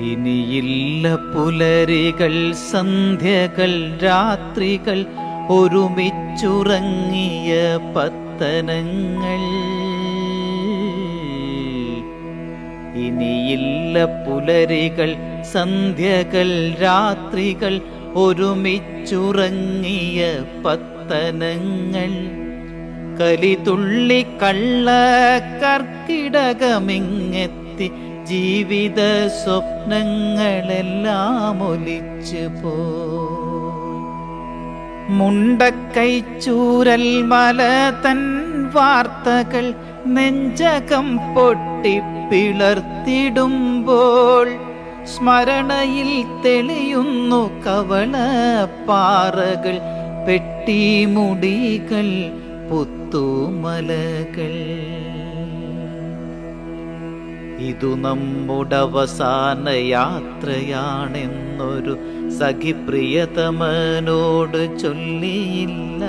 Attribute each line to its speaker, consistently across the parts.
Speaker 1: ഇനിയില്ല പുലരികൾ സന്ധ്യകൾ രാത്രികൾ ഒരുമിച്ചുറങ്ങിയ പത്തനങ്ങൾ. ഇനിയില്ല പുലരികൾ സന്ധ്യകൾ രാത്രികൾ ഒരുമിച്ചുറങ്ങിയ പത്തനങ്ങൾ. കലിതുള്ളി കള്ള കർക്കിടകമിങ്ങെത്തി ജീവിത സ്വപ്നങ്ങളെല്ലാം ഒലിച്ചു പോ. മുണ്ടക്കൈ ചൂരൽ മല തൻ വാർത്തകൾ നെഞ്ചകം പൊട്ടിപ്പിളർത്തിടുമ്പോൾ സ്മരണയിൽ തെളിയുന്നു കവള പാറകൾ പെട്ടിമുടികൾ പുത്തുമലകൾ. ഇതു നമ്മുടെ അവസാന യാത്രയാണെന്നൊരു സഖി പ്രിയതമനോട് ചൊല്ലിയില്ല.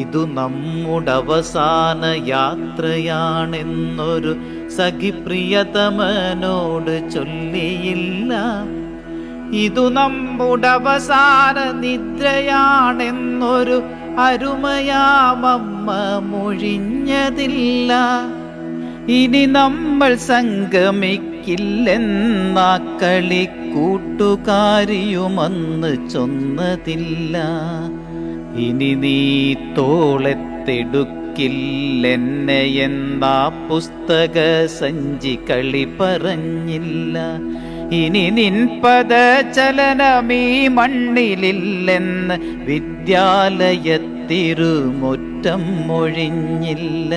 Speaker 1: ഇതു നമ്മുടെ അവസാന യാത്രയാണെന്നൊരു സഖി പ്രിയതമനോട് ചൊല്ലിയില്ല. ഇതു നമ്മുടെ അവസാന നിദ്രയാണെന്നൊരു അരുമയാമമ്മ മൊഴിഞ്ഞതില്ല. ഇനി നമ്മൾ സംഗമിക്കില്ലെന്നാക്കളി കളി കൂട്ടുകാരിയുമന്ന് ചൊന്നതില്ല. ഇനി നീ തോളെത്തെടുക്കില്ലെന്നെ എന്നാ പുസ്തക സഞ്ചി കളി പറഞ്ഞില്ല. ഇനി നിൻ പദചലനമീ മണ്ണിലില്ലെന്ന് വിദ്യാലയത്തിരുമുറ്റം മൊഴിഞ്ഞില്ല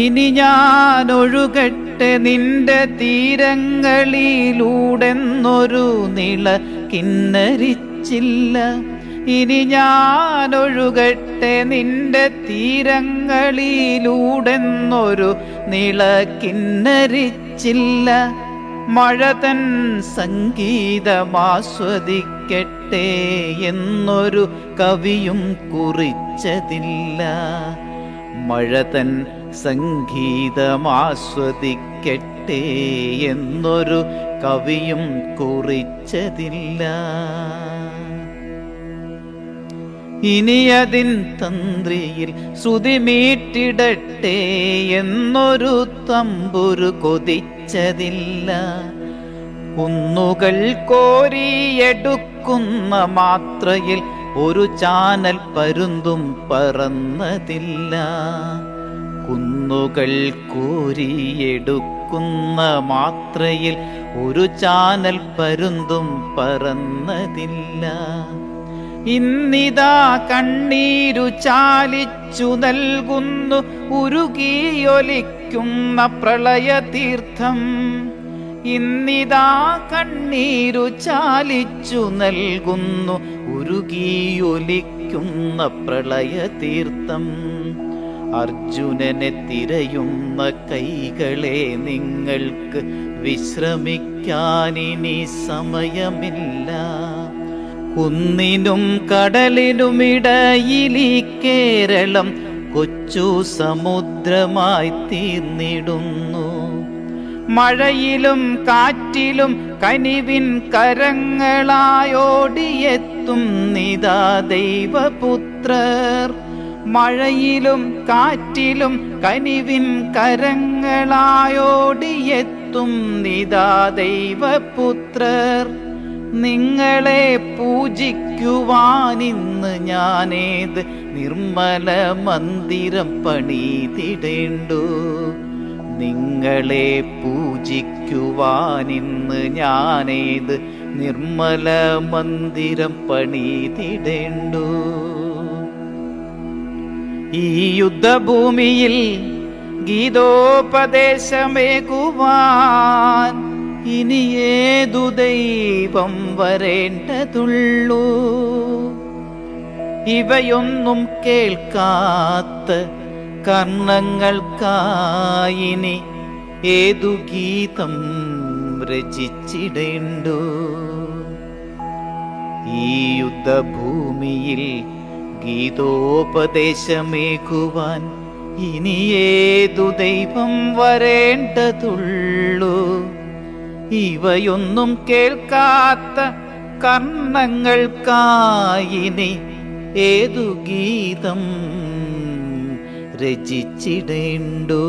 Speaker 1: ഇനി ഞാൻ ഒഴുകട്ടെ നിന്റെ തീരങ്ങളിലൂടെന്നൊരു നിള കിന്നരിച്ചില്ല. ഇനി ഞാൻ ഒഴുകട്ടെ നിന്റെ തീരങ്ങളിലൂടെന്നൊരു നിള കിന്നരിച്ചില്ല മഴ തൻ സംഗീതമാസ്വദിക്കട്ടെ എന്നൊരു കവിയും കുറിച്ചതില്ല. മഴ തൻ സംഗീതമാസ്വദിക്കട്ടെ എന്നൊരു കവിയും കുറിച്ചതില്ല. ഇനിയതിൻ തന്ത്രിയിൽ ശ്രുതി മീട്ടിടട്ടെ എന്നൊരു തമ്പുരു കൊതിച്ചതില്ല. കുന്നുകൾ കോരിയെടുക്കുന്ന മാത്രയിൽ ഒരു ചാനൽ പരുന്തും പറന്നതില്ല. കുന്നുകൾ കോരിയെടുക്കുന്ന മാത്രയിൽ ഒരു ചാനൽ പരുന്തും പറന്നതില്ല. ഇന്നിതാ കണ്ണീരു ചാലിച്ചു നൽകുന്നു ഉരുകിയൊലിക്കുന്ന പ്രളയതീർത്ഥം. ഇന്നിതാ കണ്ണീരു ചാലിച്ചു നൽകുന്നു ഉരുകിയൊലിക്കുന്ന പ്രളയതീർത്ഥം. അർജുനനെ തിരയുന്ന കൈകളെ നിങ്ങൾക്ക് വിശ്രമിക്കാനിനി സമയമില്ല. കുന്നിനും കടലിനുമിടയിൽ ഈ കേരളം കൊച്ചു സമുദ്രമായി തീർന്നിടുന്നു. മഴയിലും കാറ്റിലും കനിവിൻ കരങ്ങളായോടിയെത്തും നിതാ ദൈവപുത്രർ. മഴയിലും കാറ്റിലും കനിവിൻ കരങ്ങളായോടിയെത്തും നിതാ ദൈവപുത്രർ. നിങ്ങളെ പൂജിക്കുവാനിന്ന് ഞാനേത് നിർമ്മല മന്ദിരം പണിതിടേണ്ടു? നിങ്ങളെ പൂജിക്കുവാനിന്ന് ഞാനേത് നിർമ്മല മന്ദിരം പണിതിടേണ്ടു? ഈ യുദ്ധഭൂമിയിൽ ഗീതോപദേശമേകുവാൻ ഇനി ഏതു ദൈവം വരേണ്ടതുള്ളൂ? ഇവയൊന്നും കേൾക്കാത്ത കർണങ്ങൾക്കായിനി ഏതു ഗീതം രചിച്ചിടേണ്ടു? ഈ യുദ്ധഭൂമിയിൽ ഗീതോപദേശമേകുവാൻ ഇനി ഏതു ദൈവം വരേണ്ടതുള്ളൂ? ഇവയൊന്നും കേൾക്കാത്ത കർണങ്ങൾക്കായിനി ഏതു ഗീതം രചിച്ചിടേണ്ടു?